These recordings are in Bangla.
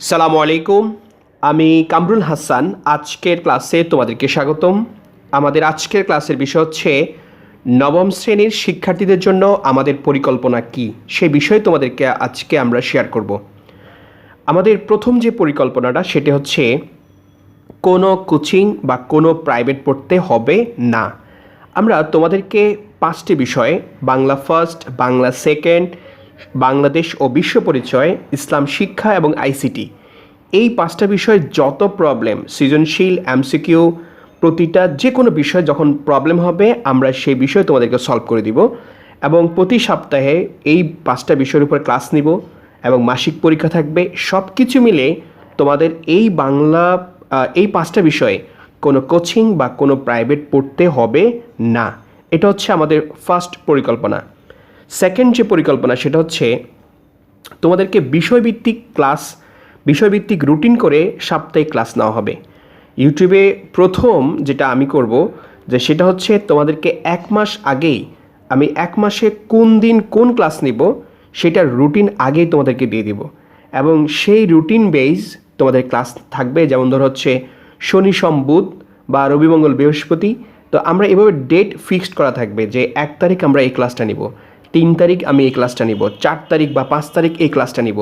সালামু আলাইকুম। আমি কামরুল হাসান। আজকের ক্লাসে তোমাদেরকে স্বাগতম। আমাদের আজকের ক্লাসের বিষয় হচ্ছে, নবম শ্রেণির শিক্ষার্থীদের জন্য আমাদের পরিকল্পনা কি? সেই বিষয়ে তোমাদেরকে আজকে আমরা শেয়ার করব। আমাদের প্রথম যে পরিকল্পনাটা, সেটি হচ্ছে, কোনো কোচিং বা কোনো প্রাইভেট পড়তে হবে না। আমরা তোমাদেরকে পাঁচটি বিষয়ে, বাংলা ফার্স্ট বাংলা সেকেন্ড বাংলাদেশ ও বিশ্ব পরিচয়, ইসলাম শিক্ষা এবং আইসিটি। এই পাঁচটা বিষয়ে যত প্রবলেম সৃজনশীল, এমসিকিউ, প্রতিটা যে কোনো বিষয় যখন প্রবলেম হবে, আমরা সেই বিষয় তোমাদেরকে সলভ করে দিব এবং প্রতি সপ্তাহে এই পাঁচটা বিষয়ের উপর ক্লাস নিব এবং মাসিক পরীক্ষা থাকবে। সব কিছু মিলে তোমাদের এই বাংলা এই পাঁচটা বিষয়ে কোনো কোচিং বা কোনো প্রাইভেট পড়তে হবে না। এটা হচ্ছে আমাদের ফার্স্ট পরিকল্পনা। সেকেন্ড যে পরিকল্পনা সেটা হচ্ছে তোমাদেরকে বিষয়ভিত্তিক ক্লাস, বিষয়ভিত্তিক রুটিন করে সাপ্তাহিক ক্লাস নেওয়া হবে। ইউটিউবে প্রথম যেটা আমি করব যে সেটা হচ্ছে তোমাদেরকে এক মাস আগেই, আমি এক মাসে কোন দিন কোন ক্লাস নিব সেটার রুটিন আগেই তোমাদেরকে দিয়ে দিব। এবং সেই রুটিন বেজ তোমাদের ক্লাস থাকবে, যেমন ধর হচ্ছে শনি, সোম, বুধ বা রবিমঙ্গল বৃহস্পতি। তো আমরা এভাবে ডেট ফিক্সড করা থাকবে যে এক তারিখ আমরা এই ক্লাসটা নিব। তিন তারিখ আমি এই ক্লাসটা নিব, চার তারিখ বা পাঁচ তারিখ এই ক্লাসটা নিব।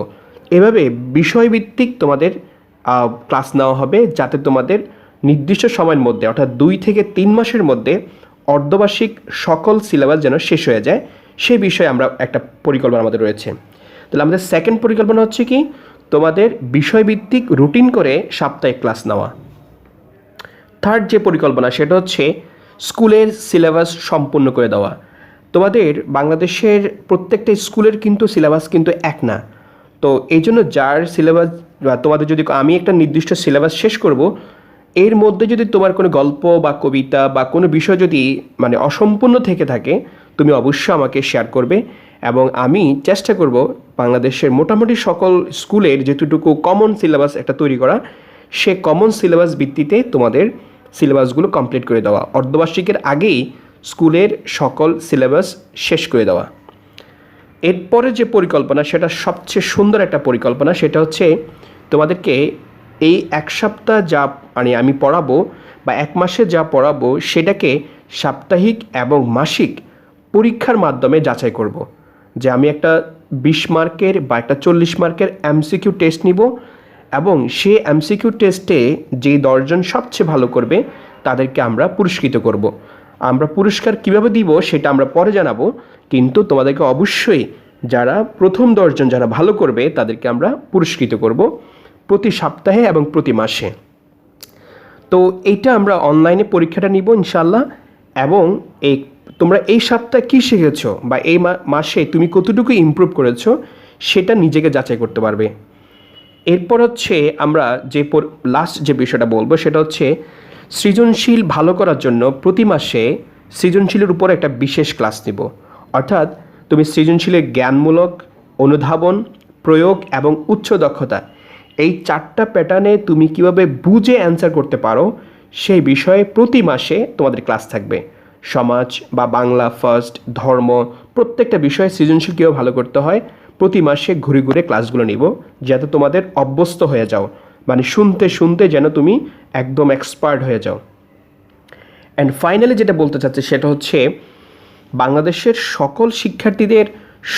এভাবে বিষয়ভিত্তিক তোমাদের ক্লাস নেওয়া হবে যাতে তোমাদের নির্দিষ্ট সময়ের মধ্যে, অর্থাৎ দুই থেকে তিন মাসের মধ্যে অর্ধবার্ষিক সকল সিলেবাস যেন শেষ হয়ে যায় সেই বিষয়ে আমরা একটা পরিকল্পনা আমাদের রয়েছে। তাহলে আমাদের সেকেন্ড পরিকল্পনা হচ্ছে কি, তোমাদের বিষয়ভিত্তিক রুটিন করে সাপ্তাহিক ক্লাস নেওয়া। থার্ড যে পরিকল্পনা, সেটা হচ্ছে স্কুলের সিলেবাস সম্পূর্ণ করে দেওয়া। তোমাদের বাংলাদেশের প্রত্যেকটা স্কুলের কিন্তু সিলেবাস কিন্তু এক না। তো এই জন্য যার সিলেবাস বা তোমাদের যদি আমি একটা নির্দিষ্ট সিলেবাস শেষ করব, এর মধ্যে যদি তোমার কোনো গল্প বা কবিতা বা কোনো বিষয় যদি মানে অসম্পূর্ণ থেকে থাকে, তুমি অবশ্যই আমাকে শেয়ার করবে এবং আমি চেষ্টা করব বাংলাদেশের মোটামুটি সকল স্কুলের যেটুকু কমন সিলেবাস একটা তৈরি করা, সে কমন সিলেবাস ভিত্তিতে তোমাদের সিলেবাসগুলো কমপ্লিট করে দেওয়া। অর্ধবার্ষিকের আগেই স্কুলের সকল সিলেবাস শেষ করে দেওয়া এরপরে যে পরিকল্পনা, সেটা সবচেয়ে সুন্দর একটা পরিকল্পনা, সেটা হচ্ছে তোমাদেরকে এই এক সপ্তাহ যা মানে আমি পড়াবো বা এক মাসে যা পড়াবো, সেটাকে সাপ্তাহিক এবং মাসিক পরীক্ষার মাধ্যমে যাচাই করব। যে আমি একটা বিশ মার্কের বা একটা চল্লিশ মার্কের এমসিকিউ টেস্ট নিব এবং সে এমসিকিউ টেস্টে যে দশজন সবচেয়ে ভালো করবে, তাদেরকে আমরা পুরস্কৃত করব। আমরা পুরস্কার কীভাবে দিব সেটা আমরা পরে জানাব। কিন্তু তোমাদেরকে অবশ্যই যারা প্রথম দশজন যারা ভালো করবে, তাদেরকে আমরা পুরস্কৃত করব প্রতি সপ্তাহে এবং প্রতি মাসে। তো এইটা আমরা অনলাইনে পরীক্ষাটা নিব ইনশাল্লাহ এবং এই তোমরা এই সপ্তাহে কী শিখেছো বা এই মাসে তুমি কতটুকু ইমপ্রুভ করেছ, সেটা নিজেকে যাচাই করতে পারবে। এরপর হচ্ছে আমরা যে লাস্ট যে বিষয়টা বলব, সেটা হচ্ছে সৃজনশীল ভালো করার জন্য প্রতি মাসে সৃজনশীলের উপর একটা বিশেষ ক্লাস নিব। অর্থাৎ তুমি সৃজনশীলের জ্ঞানমূলক, অনুধাবন, প্রয়োগ এবং উচ্চ দক্ষতা এই চারটা প্যাটার্নে তুমি কীভাবে বুঝে অ্যান্সার করতে পারো সেই বিষয়ে প্রতি মাসে তোমাদের ক্লাস থাকবে। সমাজ বা বাংলা ফার্স্ট ধর্ম প্রত্যেকটা বিষয়ে সৃজনশীল কীভাবে ভালো করতে হয় প্রতি মাসে ঘুরে ঘুরে ক্লাসগুলো নিব যাতে তোমাদের অভ্যস্ত হয়ে যাও। মানে শুনতে শুনতে যেন তুমি একদম এক্সপার্ট হয়ে যাও। অ্যান্ড ফাইনালি যেটা বলতে চাচ্ছি সেটা হচ্ছে, বাংলাদেশের সকল শিক্ষার্থীদের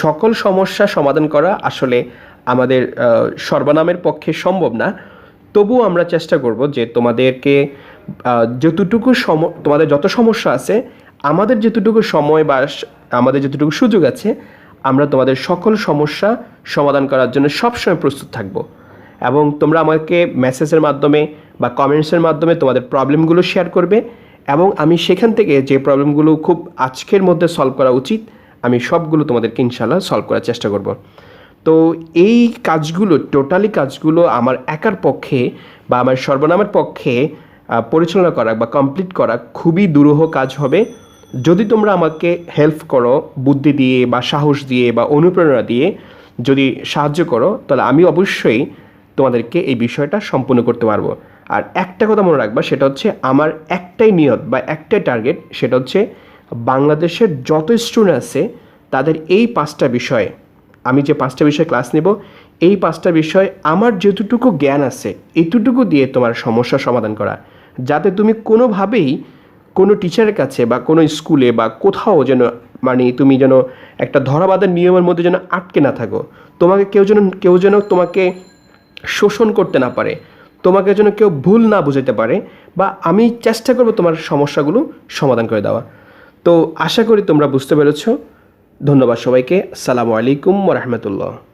সকল সমস্যা সমাধান করা আসলে আমাদের সর্বনামের পক্ষে সম্ভব না। তবুও আমরা চেষ্টা করব যে তোমাদেরকে যতটুকু সম, তোমাদের যত সমস্যা আছে, আমাদের যতটুকু সময় বা আমাদের যতটুকু সুযোগ আছে, আমরা তোমাদের সকল সমস্যা সমাধান করার জন্য সবসময় প্রস্তুত থাকব। এবং তোমরা আমাকে মেসেজের মাধ্যমে বা কমেন্টসের মাধ্যমে তোমাদের প্রবলেমগুলো শেয়ার করবে এবং আমি সেখান থেকে যে প্রবলেমগুলো খুব আজকের মধ্যে সলভ করা উচিত, আমি সবগুলো তোমাদেরকে ইনশাল্লাহ সলভ করার চেষ্টা করব। তো এই কাজগুলো টোটালি কাজগুলো আমার একার পক্ষে বা আমার সর্বনামের পক্ষে পরিচালনা করা বা কমপ্লিট করা খুবই দুরূহ কাজ হবে। যদি তোমরা আমাকে হেল্প করো, বুদ্ধি দিয়ে বা সাহস দিয়ে বা অনুপ্রেরণা দিয়ে যদি সাহায্য করো, তাহলে আমি অবশ্যই তোমাদেরকে এই বিষয়টা সম্পূর্ণ করতে পারব। আর একটা কথা মনে রাখবা, সেটা হচ্ছে আমার একটাই নিয়ত বা একটাই টার্গেট সেটা হচ্ছে বাংলাদেশের যত স্টুডেন্ট আছে, তাদের এই পাঁচটা বিষয়ে, আমি যে পাঁচটা বিষয় ক্লাস নেব, এই পাঁচটা বিষয় আমার যতটুকু জ্ঞান আছে এতটুকু দিয়ে তোমার সমস্যার সমাধান করা। যাতে তুমি কোনোভাবেই কোনো টিচারের কাছে বা কোনো স্কুলে বা কোথাও যেন মানে তুমি যেন একটা ধরাবাঁধার নিয়মের মধ্যে যেন আটকে না থাকো। তোমাকে কেউ যেন কেউ যেন তোমাকে শোষণ করতে না পারে, তোমাকে যেন কেউ ভুল না বুঝাতে পারে বা আমি চেষ্টা করব তোমার সমস্যাগুলো সমাধান করে দেওয়া। তো আশা করি তোমরা বুঝতে পেরেছ। ধন্যবাদ সবাইকে। সালামু আলাইকুম রহমতুল্লাহ।